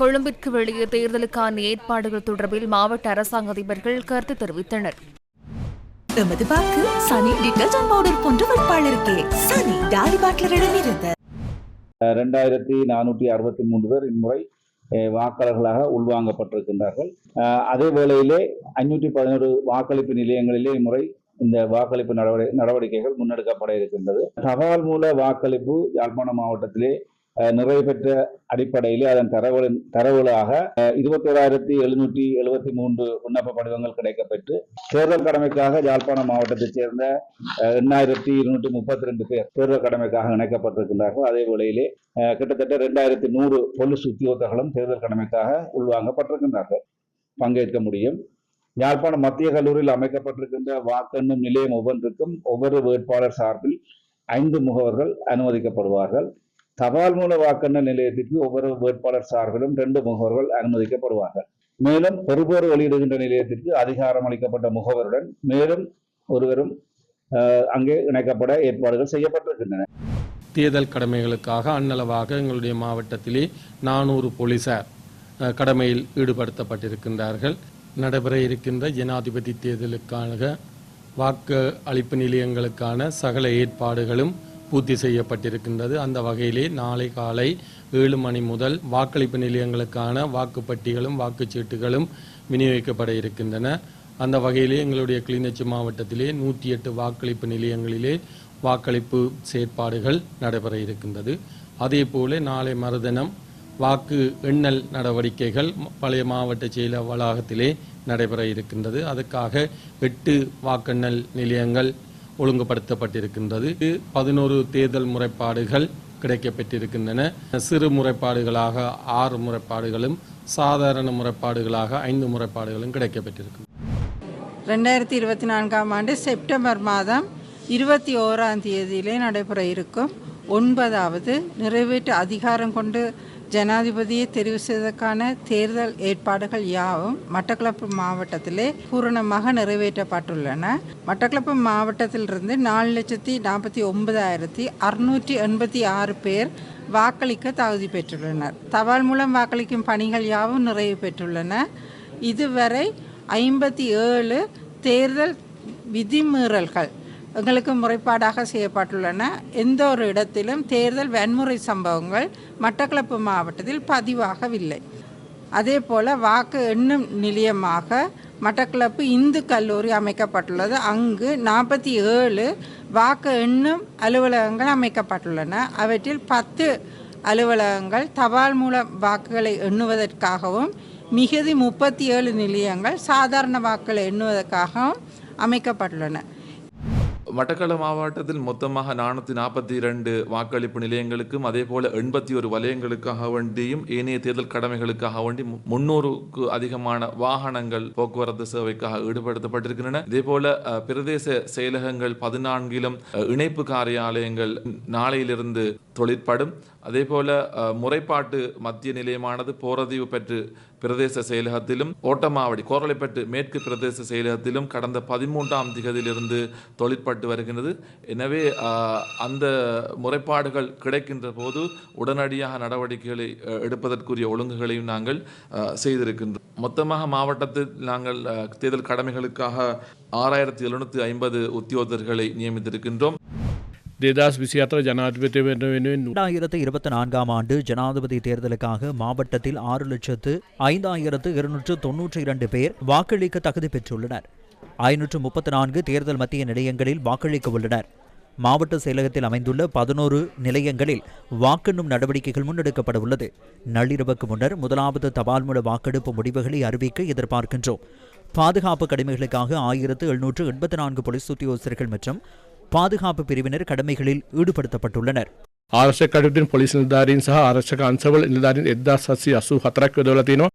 கொழும்பிற்கு வெளியே தேர்தலுக்கான ஏற்பாடுகள் தொடர்பில் மாவட்ட அரசாங்க அதிபர்கள் கருத்து தெரிவித்தனர். எமது வாக்கு சனி டிட்டர்ஜென்ட் பவுடர் போன்ற வேட்பாளருக்கே சனி டாடி பாட்லரிடமிருந்து ரெண்டாயிரத்தி நானூற்றி அறுபத்தி மூன்று பேர் இம்முறை வாக்காளர்களாக உள்வாங்கப்பட்டிருக்கின்றார்கள். அதே வேளையிலே ஐநூற்றி பதினோரு வாக்களிப்பு நிலையங்களிலே இம்முறை இந்த வாக்களிப்பு நடவடி நடவடிக்கைகள் முன்னெடுக்கப்பட இருக்கின்றது. தபால் மூல வாக்களிப்பு யாழ்ப்பாணம் மாவட்டத்திலே நிறைவு பெற்ற அடிப்படையிலே அதன் தரவுகளின் தரவுகளாக இருபத்தோராயிரத்தி எழுநூற்றி எழுபத்தி மூன்று விண்ணப்ப படிவங்கள் கிடைக்கப்பெற்று தேர்தல் கடமைக்காக யாழ்ப்பாணம் மாவட்டத்தைச் சேர்ந்த எண்ணாயிரத்தி இருநூற்றி முப்பத்தி ரெண்டு பேர் தேர்தல் கடமைக்காக இணைக்கப்பட்டிருக்கிறார்கள் அதே வேளையிலே கிட்டத்தட்ட ரெண்டாயிரத்தி நூறு பொலிஸ் உத்தியோகர்களும் தேர்தல் கடமைக்காக உள்வாங்கப்பட்டிருக்கின்றார்கள். பங்கேற்க முடியும். யாழ்ப்பாணம் மத்திய கல்லூரியில் அமைக்கப்பட்டிருக்கின்ற வாக்கெண்ணும் நிலையம் ஒவ்வொன்றுக்கும் ஒவ்வொரு வேட்பாளர் சார்பில் ஐந்து முகவர்கள் அனுமதிக்கப்படுவார்கள். தபால் மூல வாக்கெண்ண நிலையத்திற்கு ஒவ்வொரு வேட்பாளர் சார்பிலும் ரெண்டு முகவர்கள் அனுமதிக்கப்படுவார்கள். மேலும் பெறுபேறு வெளியிடுகின்ற நிலையத்திற்கு அதிகாரம் அளிக்கப்பட்ட முகவருடன் மேலும் ஒருவரும் அங்கே இணைக்கப்பட ஏற்பாடுகள் செய்யப்பட்டிருக்கின்றன. தேர்தல் கடமைகளுக்காக அன்னளவாக எங்களுடைய மாவட்டத்திலே நானூறு போலீசார் கடமையில் ஈடுபடுத்தப்பட்டிருக்கின்றார்கள். நடைபெற இருக்கின்ற ஜனாதிபதி தேர்தலுக்கான வாக்கு அளிப்பு நிலையங்களுக்கான சகல ஏற்பாடுகளும் பூர்த்தி செய்யப்பட்டிருக்கின்றது. அந்த வகையிலே நாளை காலை ஏழு மணி முதல் வாக்களிப்பு நிலையங்களுக்கான வாக்குப்பட்டிகளும் வாக்குச்சீட்டுகளும் விநியோகிக்கப்பட இருக்கின்றன. அந்த வகையிலே எங்களுடைய கிளிநொச்சி மாவட்டத்திலே நூற்றி எட்டு வாக்களிப்பு நிலையங்களிலே வாக்களிப்பு செயற்பாடுகள் நடைபெற இருக்கின்றது. அதே போல நாளை மறுதினம் வாக்கு எண்ணல் நடவடிக்கைகள் பழைய மாவட்ட செயல வளாகத்திலே நடைபெற இருக்கின்றது. அதுக்காக எட்டு வாக்கெண்ணல் நிலையங்கள் ஒழுங்குபடுத்தப்பட்டிருக்கின்றது. பதினோரு தேர்தல் முறைப்பாடுகள் கிடைக்கப்பெற்றிருக்கின்றன. சிறு முறைப்பாடுகளாக ஆறு முறைப்பாடுகளும் சாதாரண முறைப்பாடுகளாக ஐந்து முறைப்பாடுகளும் கிடைக்கப்பட்டிருக்கும் ரெண்டாயிரத்தி இருபத்தி நான்காம் ஆண்டு செப்டம்பர் மாதம் இருபத்தி ஓராம் தேதியிலே நடைபெற இருக்கும் ஒன்பதாவது நிறைவேற்று அதிகாரம் கொண்டு ஜனாதிபதியை தெரிவு செய்வதற்கான தேர்தல் ஏற்பாடுகள் யாவும் மட்டக்களப்பு மாவட்டத்திலே பூரணமாக நிறைவேற்றப்பட்டுள்ளன. மட்டக்களப்பு மாவட்டத்திலிருந்து நாலு லட்சத்தி நாற்பத்தி ஒன்பதாயிரத்தி அறுநூற்றி எண்பத்தி ஆறு பேர் வாக்களிக்க தகுதி பெற்றுள்ளனர். தபால் மூலம் வாக்களிக்கும் பணிகள் யாவும் நிறைவு பெற்றுள்ளன. இதுவரை ஐம்பத்தி ஏழு தேர்தல் விதிமீறல்கள் எங்களுக்கு முறைப்பாடாக செய்யப்பட்டுள்ளன. எந்த ஒரு இடத்திலும் தேர்தல் வன்முறை சம்பவங்கள் மட்டக்களப்பு மாவட்டத்தில் பதிவாகவில்லை. அதே போல் வாக்கு எண்ணும் நிலையமாக மட்டக்களப்பு இந்து கல்லூரி அமைக்கப்பட்டுள்ளது. அங்கு நாற்பத்தி ஏழு வாக்கு எண்ணும் அலுவலகங்கள் அமைக்கப்பட்டுள்ளன. அவற்றில் பத்து அலுவலகங்கள் தபால் மூலம் வாக்குகளை எண்ணுவதற்காகவும் மிகுதி முப்பத்தி ஏழு நிலையங்கள் சாதாரண வாக்குகளை எண்ணுவதற்காகவும் அமைக்கப்பட்டுள்ளன. மட்டக்களப்பு மாவட்டத்தில் மொத்தமாக நானூற்றி நாற்பத்தி இரண்டு வாக்களிப்பு நிலையங்களுக்கும் அதே போல எண்பத்தி ஒரு வலயங்களுக்காக வேண்டியும் ஏனைய தேர்தல் கடமைகளுக்காக வேண்டி முன்னூறுக்கு அதிகமான வாகனங்கள் போக்குவரத்து சேவைக்காக ஈடுபடுத்தப்பட்டிருக்கின்றன. இதே போல பிரதேச செயலகங்கள் பதினான்கிலும் இணைப்பு காரியாலயங்கள் நாளையிலிருந்து தொழிற்படும். அதே போல முறைப்பாட்டு மத்திய நிலையமானது போரதீவு பெற்று பிரதேச செயலகத்திலும் ஓட்டமாவடி கோரளைப்பட்டு மேற்கு பிரதேச செயலகத்திலும் கடந்த பதிமூன்றாம் திகதியிலிருந்து தொழிற்பட்டு வருகின்றது. எனவே அந்த முறைப்பாடுகள் கிடைக்கின்ற போது உடனடியாக நடவடிக்கைகளை எடுப்பதற்குரிய ஒழுங்குகளையும் நாங்கள் செய்திருக்கின்றோம். மொத்தமாக மாவட்டத்தில் நாங்கள் தேர்தல் கடமைகளுக்காக ஆறாயிரத்தி எழுநூற்றி ஐம்பது உத்தியோகர்களை நியமித்திருக்கின்றோம். தேதாஸ் விசியாத்ரா ஜனாதிபதி இரண்டாயிரத்து இருபத்தி நான்காம் ஆண்டு ஜனாதிபதி தேர்தலுக்காக மாவட்டத்தில் ஆறு லட்சத்து ஐந்தாயிரத்து இருநூற்று தொன்னூற்றி இரண்டு பேர் வாக்களிக்க தகுதி பெற்றுள்ளனர். ஐநூற்று முப்பத்தி நான்கு தேர்தல் மத்திய நிலையங்களில் வாக்களிக்க உள்ளனர். மாவட்ட செயலகத்தில் அமைந்துள்ள பதினோரு நிலையங்களில் வாக்கெண்ணும் நடவடிக்கைகள் முன்னெடுக்கப்பட உள்ளது. நள்ளிரவுக்கு முன்னர் முதலாவது தபால் மூல வாக்கெடுப்பு முடிவுகளை அறிவிக்க எதிர்பார்க்கின்றோம். பாதுகாப்பு கடமைகளுக்காக ஆயிரத்து எழுநூற்று எண்பத்தி நான்கு போலீஸ் உத்தியோகஸ்தர்கள் மற்றும் பாதுகாப்பு பிரிவினர் கடமைகளில் ஈடுபடுத்தப்பட்டுள்ளனர் ආර්ශ කටටින් පොලිස් නිධාරීන් සහ ආරක්ෂක අන්සවල නිධාරින් එදදා සසි අසූ හතරක් යොදවල තියෙනවා